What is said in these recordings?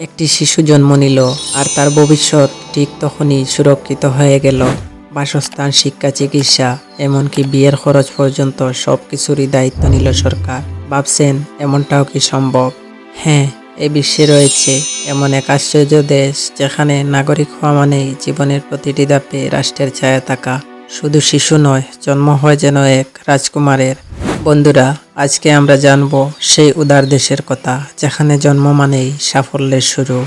একটি শিশু জন্ম নিল আর তার ভবিষ্যৎ ঠিক তখনই সুরক্ষিত হয়ে গেল। বাসস্থান, শিক্ষা, চিকিৎসা, এমনকি বিয়ের খরচ পর্যন্ত সব কিছুরই দায়িত্ব নিল সরকার। ভাবছেন, এমনটাও কি সম্ভব? হ্যাঁ এ বিশ্বে রয়েছে এমন এক আশ্চর্য দেশ যেখানে নাগরিক হওয়া মানেই জীবনের প্রতিটি ধাপে রাষ্ট্রের ছায়া থাকা। শুধু শিশু নয়, জন্ম হয় যেন এক রাজকুমারের। বন্ধুরা, আজকে আমরা জানব সেই উদার দেশের কথা, যেখানে জন্ম মানেই সাফল্যের শুরু।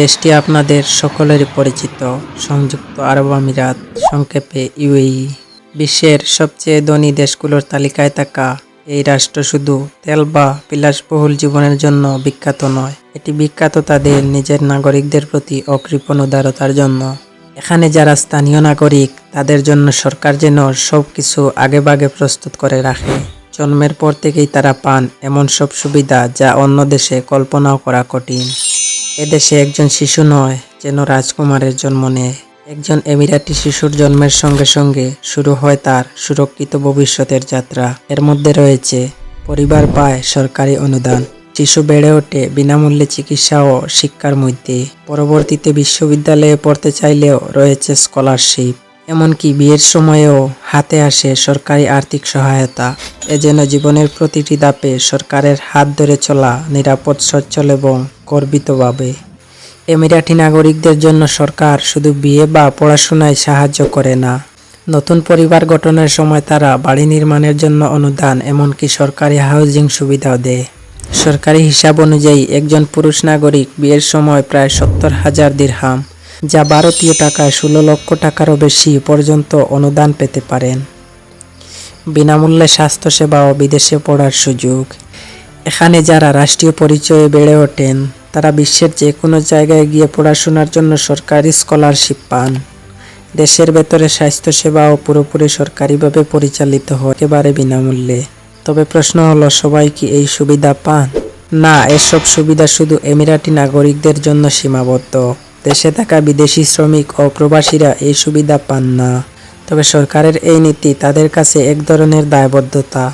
দেশটি আপনাদের সকলেরই পরিচিত, সংযুক্ত আরব আমিরাত, সংক্ষেপে ইউএই। বিশ্বের সবচেয়ে ধনী দেশগুলোর তালিকায় থাকা এই রাষ্ট্র শুধু তেল বা বিলাসবহুল জীবনের জন্য বিখ্যাত নয়, এটি বিখ্যাত তাদের নিজের নাগরিকদের প্রতি অকৃপণ উদারতার জন্য। এখানে যারা স্থানীয় নাগরিক, তাদের জন্য সরকার যেন সব কিছু আগেভাগে প্রস্তুত করে রাখে। জন্মের পর থেকেই তারা পান এমন সব সুবিধা যা অন্য দেশে কল্পনাও করা কঠিন। এদেশে একজন শিশু নয়, যেন রাজকুমারের জন্ম নেয়। একজন এমিরাটি শিশুর জন্মের সঙ্গে সঙ্গে শুরু হয় তার সুরক্ষিত ভবিষ্যতের যাত্রা। এর মধ্যে রয়েছে পরিবার পায় সরকারি অনুদান। শিশু বেড়ে ওঠে বিনামূল্যে চিকিৎসা ও শিক্ষার মধ্যে। পরবর্তীতে বিশ্ববিদ্যালয়ে পড়তে চাইলেও রয়েছে স্কলারশিপ এমনকি বিয়ের সময়েও হাতে আসে সরকারি আর্থিক সহায়তা। এ যেন জীবনের প্রতিটি দাপে সরকারের হাত ধরে চলা নিরাপদ, সচ্ছল এবং গর্বিতভাবে। এমিরাটি নাগরিকদের জন্য সরকার শুধু বিয়ে বা পড়াশোনায় সাহায্য করে না। নতুন পরিবার গঠনের সময় তারা বাড়ি নির্মাণের জন্য অনুদান এমনকি সরকারি হাউজিং সুবিধাও দেয়। সরকারি হিসাব অনুযায়ী একজন পুরুষ নাগরিক বিয়ের সময় প্রায় সত্তর হাজার দিরহাম। যা ভারতীয় টাকায় ষোলো লক্ষ টাকারও বেশি পর্যন্ত অনুদান পেতে পারেন। বিনামূল্যে স্বাস্থ্যসেবা ও বিদেশে পড়ার সুযোগ। এখানে যারা রাষ্ট্রীয় পরিচয়ে বেড়ে ওঠেন, তারা বিশ্বের যে কোনো জায়গায় গিয়ে পড়াশোনার জন্য সরকারি স্কলারশিপ পান। দেশের ভেতরে স্বাস্থ্যসেবাও পুরোপুরি সরকারিভাবে পরিচালিত হয় একেবারে বিনামূল্যে। তবে প্রশ্ন হলো, সবাই কি এই সুবিধা পান? না, এসব সুবিধা শুধু এমিরাটি নাগরিকদের জন্য সীমাবদ্ধ। দেশে থাকা বিদেশি শ্রমিক ও প্রবাসীরা এই সুবিধা পান না। তবে সরকারের এই নীতি তাদের কাছে এক ধরনের দায়বদ্ধতা,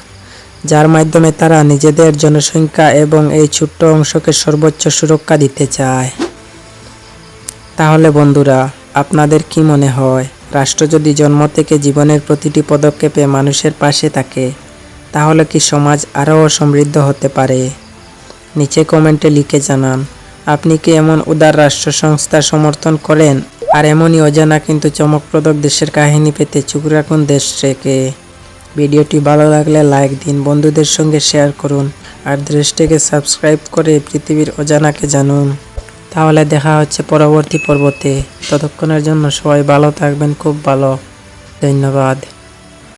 যার মাধ্যমে তারা নিজেদের জনসংখ্যা এবং এই ছোট্ট অংশকে সর্বোচ্চ সুরক্ষা দিতে চায়। তাহলে বন্ধুরা, আপনাদের কি মনে হয়? রাষ্ট্র যদি জন্ম থেকে জীবনের প্রতিটি পদক্ষেপে মানুষের পাশে থাকে, তাহলে কি সমাজ আরও সমৃদ্ধ হতে পারে? নিচে কমেন্টে লিখে জানান। আপনি কি এমন উদার রাষ্ট্র সংস্থা সমর্থন করেন? আর এমনই অজানা কিন্তু চমকপ্রদ দেশের কাহিনী পেতে চুপ রাখুন দেশ থেকে ভিডিওটি ভালো লাগলে লাইক দিন, বন্ধুদের সঙ্গে শেয়ার করুন, আর দেশটিকে সাবস্ক্রাইব করে পৃথিবীর অজানাকে জানুন। তাহলে দেখা হচ্ছে পরবর্তী পর্বতে। ততক্ষণের জন্য সবাই ভালো থাকবেন, খুব ভালো। ধন্যবাদ।